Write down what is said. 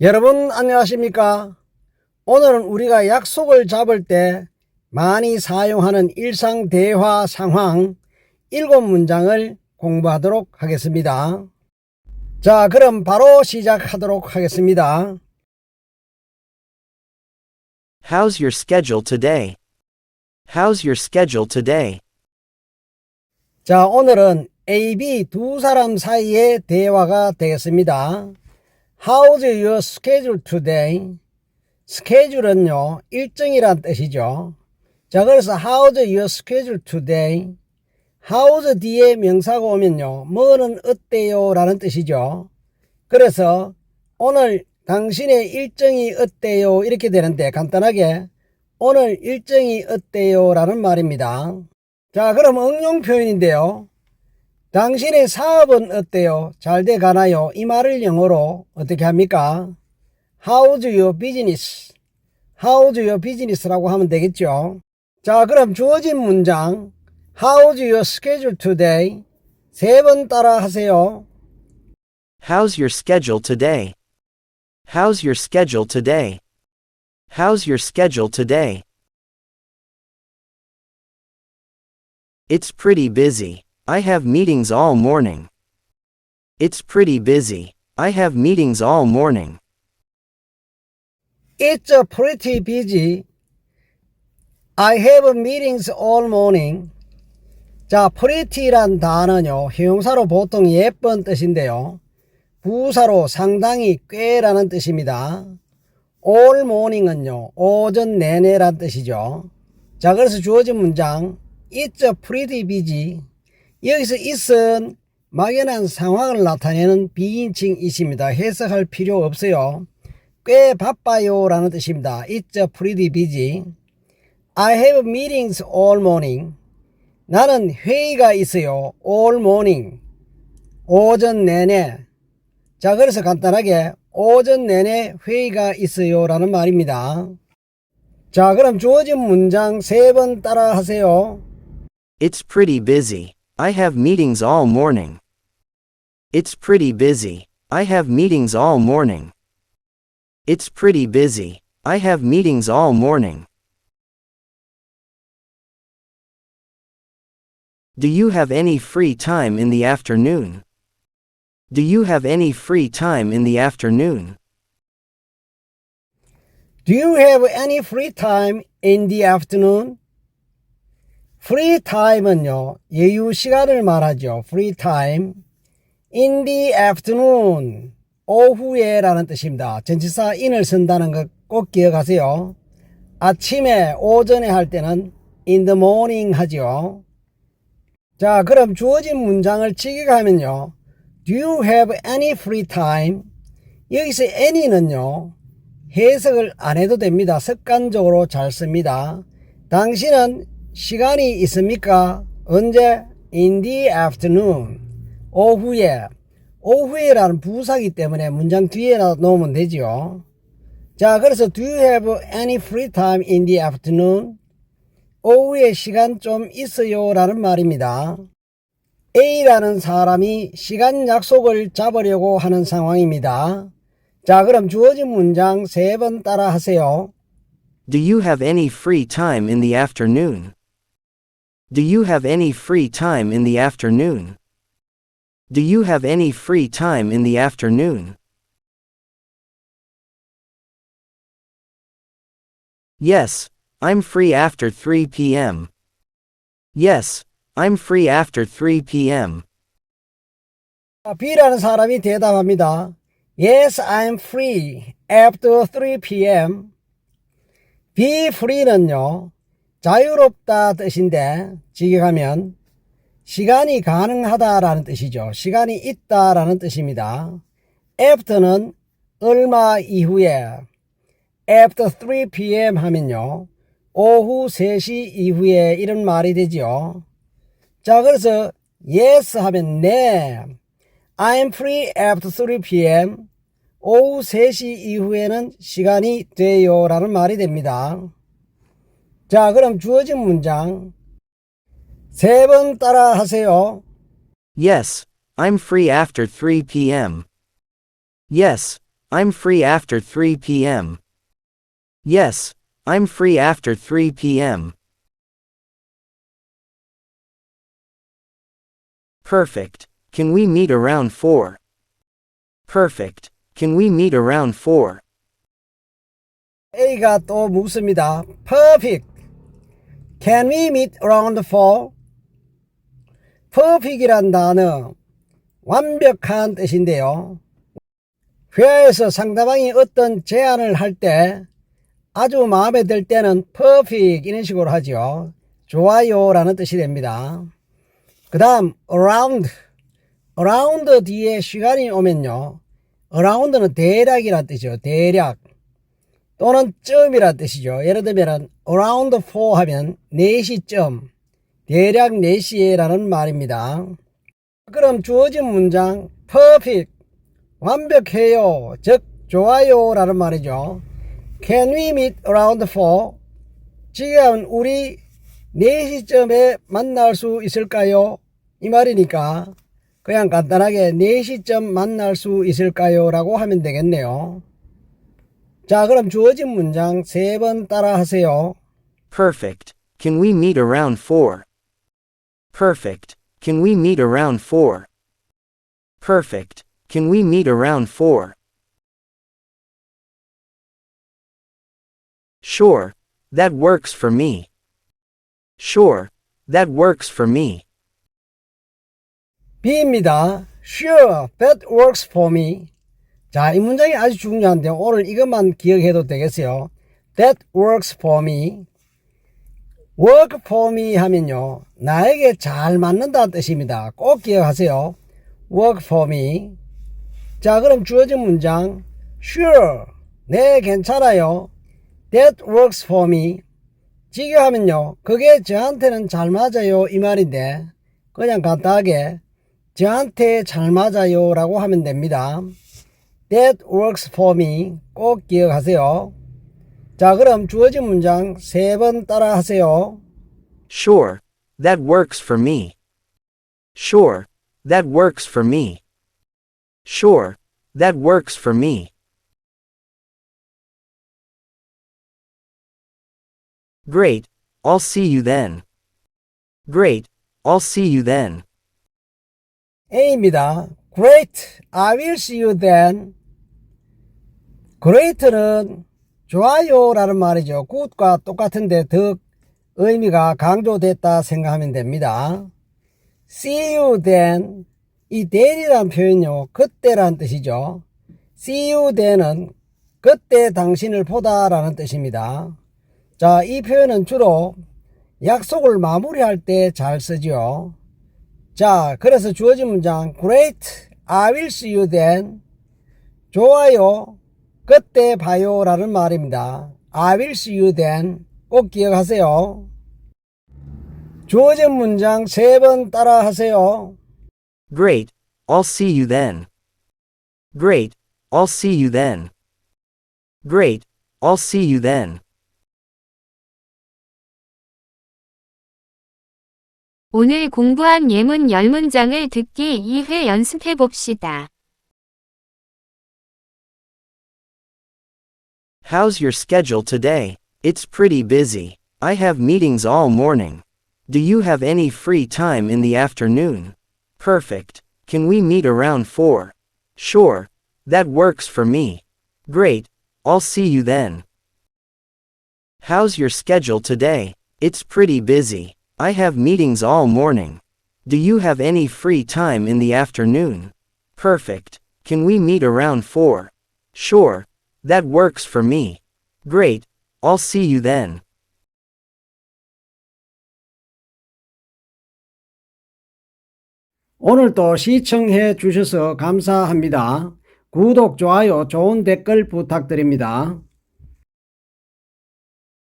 여러분 안녕하십니까? 오늘은 우리가 약속을 잡을 때 많이 사용하는 일상 대화 상황 일곱 문장을 공부하도록 하겠습니다. 자, 그럼 바로 시작하도록 하겠습니다. How's your schedule today? How's your schedule today? 자, 오늘은 A, B 두 사람 사이의 대화가 되겠습니다. How's your schedule today? 스케줄은요, 일정이란 뜻이죠. 자, 그래서 How's your schedule today? How's 뒤에 명사가 오면요, 뭐는 어때요? 라는 뜻이죠. 그래서 오늘 당신의 일정이 어때요? 이렇게 되는데 간단하게 오늘 일정이 어때요? 라는 말입니다. 자, 그럼 응용 표현인데요. 당신의 사업은 어때요? 잘 돼 가나요? 이 말을 영어로 어떻게 합니까? How's your business? How's your business라고 하면 되겠죠. 자, 그럼 주어진 문장 How's your schedule today? 세 번 따라 하세요. How's your schedule today? How's your schedule today? How's your schedule today? It's pretty busy. I have meetings all morning. It's pretty busy. I have meetings all morning. It's pretty busy. I have meetings all morning. 자, pretty란 단어는요, 형용사로 보통 예쁜 뜻인데요. 부사로 상당히 꽤라는 뜻입니다. all morning은요, 오전 내내란 뜻이죠. 자, 그래서 주어진 문장, It's pretty busy. 여기서 it은 막연한 상황을 나타내는 비인칭 it입니다. 해석할 필요 없어요. 꽤 바빠요 라는 뜻입니다. It's pretty busy. I have meetings all morning. 나는 회의가 있어요. all morning. 오전 내내. 자, 그래서 간단하게 오전 내내 회의가 있어요 라는 말입니다. 자, 그럼 주어진 문장 세 번 따라 하세요. It's pretty busy. I have meetings all morning. It's pretty busy. I have meetings all morning. It's pretty busy. I have meetings all morning. Do you have any free time in the afternoon? Do you have any free time in the afternoon? Do you have any free time in the afternoon? Time은요, 여유 시간을 말하죠. free time. in the afternoon. 오후에 라는 뜻입니다. 전치사 in을 쓴다는 것 꼭 기억하세요. 아침에, 오전에 할 때는 in the morning 하죠. 자, 그럼 주어진 문장을 직역하면요. Do you have any free time? 여기서 any는요. 해석을 안 해도 됩니다. 습관적으로 잘 씁니다. 당신은 시간이 있습니까? 언제? In the afternoon. 오후에. 오후에라는 부사기 때문에 문장 뒤에 놓으면 되죠. 자, 그래서 do you have any free time in the afternoon? 오후에 시간 좀 있어요 라는 말입니다. A라는 사람이 시간 약속을 잡으려고 하는 상황입니다. 자, 그럼 주어진 문장 세 번 따라 하세요. Do you have any free time in the afternoon? Do you have any free time in the afternoon? Do you have any free time in the afternoon? Yes, I'm free after 3 p.m. Yes, I'm free after 3 p.m. 자, B라는 사람이 대답합니다. Yes, I'm free after 3 p.m. Be free는요, 자유롭다 뜻인데, 직역하면, 시간이 가능하다라는 뜻이죠. 시간이 있다라는 뜻입니다. after는 얼마 이후에, after 3 p.m. 하면요, 오후 3시 이후에 이런 말이 되죠. 자, 그래서 yes 하면 네. I'm free after 3 p.m. 오후 3시 이후에는 시간이 돼요 라는 말이 됩니다. 자, 그럼 주어진 문장 세 번 따라 하세요. Yes, I'm free after 3 p.m. Yes, I'm free after 3 p.m. Yes, I'm free after 3 p.m. Perfect. Can we meet around 4? Perfect. Can we meet around 4? A가 또 묻습니다. Perfect. Can we meet around four? perfect이란 단어 완벽한 뜻인데요. 회화에서 상대방이 어떤 제안을 할 때 아주 마음에 들 때는 perfect 이런 식으로 하죠. 좋아요 라는 뜻이 됩니다. 그 다음 around around 뒤에 시간이 오면요. around는 대략이라 뜻이죠. 대략. 또는 쯤이라 뜻이죠. 예를 들면 around 4 하면 4시쯤 대략 4시에라는 말입니다. 그럼 주어진 문장 perfect 완벽해요. 즉 좋아요 라는 말이죠. Can we meet around 4? 지금 우리 4시쯤에 만날 수 있을까요? 이 말이니까 그냥 간단하게 4시쯤 만날 수 있을까요? 라고 하면 되겠네요. 자, 그럼 주어진 문장 세 번 따라 하세요. Perfect. Can we meet around 4? Perfect. Can we meet around 4? Perfect. Can we meet around 4? Sure. That works for me. Sure. That works for me. B입니다. Sure, that works for me. 자, 이 문장이 아주 중요한데 오늘 이것만 기억해도 되겠어요. That works for me. work for me 하면요. 나에게 잘 맞는다는 뜻입니다. 꼭 기억하세요. work for me. 자, 그럼 주어진 문장 Sure, 네, 괜찮아요. That works for me. 직역하면요. 그게 저한테는 잘 맞아요. 이 말인데 그냥 간단하게 저한테 잘 맞아요 라고 하면 됩니다. That works for me. 꼭 기억하세요. 자, 그럼 주어진 문장 세 번 따라 하세요. Sure. That works for me. Sure. That works for me. Sure. That works for me. Great. I'll see you then. Great. I'll see you then. A입니다. Great. I will see you then. Great는 좋아요라는 말이죠. good과 똑같은데 더 의미가 강조됐다 생각하면 됩니다. See you then. 이 then이란 표현요. 그때란 뜻이죠. See you then은 그때 당신을 보다라는 뜻입니다. 자, 이 표현은 주로 약속을 마무리할 때 잘 쓰죠. 자, 그래서 주어진 문장 Great, I will see you then. 좋아요, 그때 봐요라는 말입니다. I will see you then. 꼭 기억하세요. 주어진 문장 세 번 따라 하세요. Great. I'll see you then. Great. I'll see you then. Great. I'll see you then. 오늘 공부한 예문 10문장을 듣기 2회 연습해 봅시다. How's your schedule today? It's pretty busy. I have meetings all morning. Do you have any free time in the afternoon? Perfect. Can we meet around 4? Sure. That works for me. Great. I'll see you then. How's your schedule today? It's pretty busy. I have meetings all morning. Do you have any free time in the afternoon? Perfect. Can we meet around 4? Sure. That works for me. Great. I'll see you then. 오늘도 시청해 주셔서 감사합니다. 구독, 좋아요, 좋은 댓글 부탁드립니다.